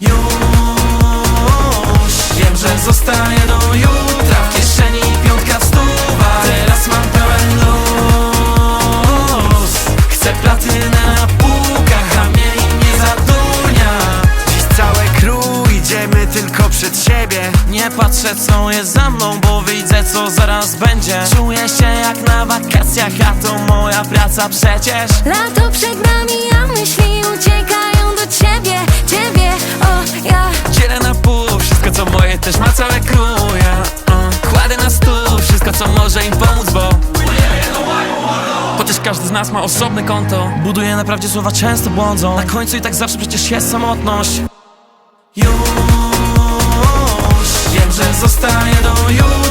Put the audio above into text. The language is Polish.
Już wiem, że zostanie do jutra W kieszeni piątka stuwa Teraz mam pełen luz. Chcę platynę na półkach A mnie nie zadurnia Dziś całe crew idziemy tylko przed siebie. Nie patrzę co jest za mną, bo widzę co zaraz będzie. Czuję się jak na wakacjach, a to moja praca przecież. Lato przed nami, a myśli uciekają Chociaż każdy z nas ma osobne konto. Buduje na prawdzie słowa często błądzą. Na końcu i tak zawsze przecież jest samotność. Już wiem, że zostanie do jutra